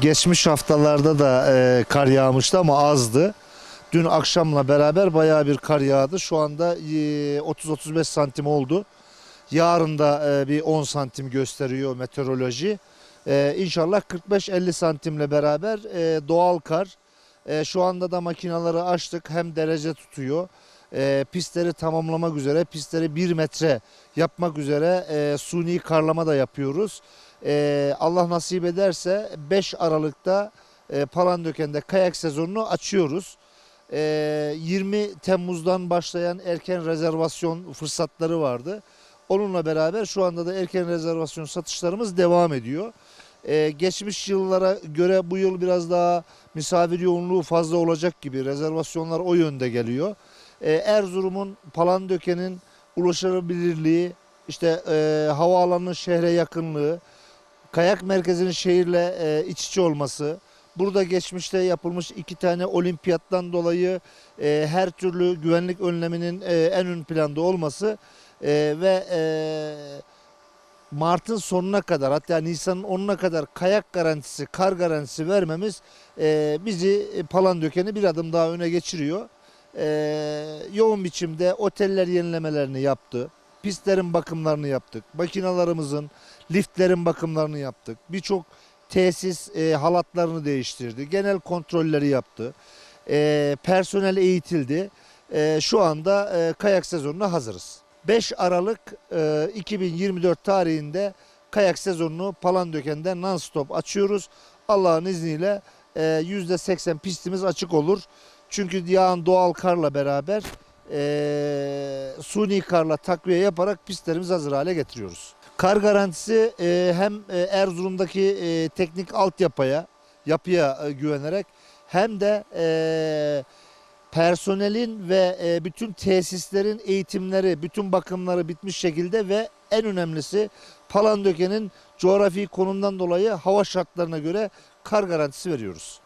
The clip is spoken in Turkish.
Geçmiş haftalarda da e, kar yağmıştı ama azdı. Dün akşamla beraber bayağı bir kar yağdı. Şu anda e, 30-35 santim oldu. Yarın da e, bir 10 santim gösteriyor meteoroloji. E, inşallah 45-50 santimle beraber e, doğal kar. E, şu anda da makinaları açtık. Hem derece tutuyor. E, pistleri tamamlamak üzere, pistleri 1 metre yapmak üzere e, suni karlama da yapıyoruz. E, Allah nasip ederse 5 Aralık'ta e, Palandöken'de kayak sezonunu açıyoruz. E, 20 Temmuz'dan başlayan erken rezervasyon fırsatları vardı. Onunla beraber şu anda da erken rezervasyon satışlarımız devam ediyor. E, geçmiş yıllara göre bu yıl biraz daha misafir yoğunluğu fazla olacak gibi rezervasyonlar o yönde geliyor. E, Erzurum'un Palandöken'in ulaşılabilirliği, işte e, havaalanının şehre yakınlığı, kayak merkezinin şehirle e, iç içe olması, burada geçmişte yapılmış iki tane olimpiyattan dolayı e, her türlü güvenlik önleminin e, en ön planda olması e, ve e, Mart'ın sonuna kadar hatta Nisan'ın 10'una kadar kayak garantisi, kar garantisi vermemiz e, bizi e, Palandöken'i bir adım daha öne geçiriyor. E, yoğun biçimde oteller yenilemelerini yaptı. Pistlerin bakımlarını yaptık. Makinalarımızın, liftlerin bakımlarını yaptık. Birçok tesis e, halatlarını değiştirdi. Genel kontrolleri yaptı. E, personel eğitildi. E, şu anda e, kayak sezonuna hazırız. 5 Aralık e, 2024 tarihinde kayak sezonunu Palandöken'de non-stop açıyoruz. Allah'ın izniyle e, %80 pistimiz açık olur. Çünkü yağan doğal karla beraber e, suni karla takviye yaparak pistlerimizi hazır hale getiriyoruz. Kar garantisi e, hem e, Erzurum'daki e, teknik altyapıya, yapıya e, güvenerek hem de e, personelin ve e, bütün tesislerin eğitimleri, bütün bakımları bitmiş şekilde ve en önemlisi Palandöken'in coğrafi konumdan dolayı hava şartlarına göre kar garantisi veriyoruz.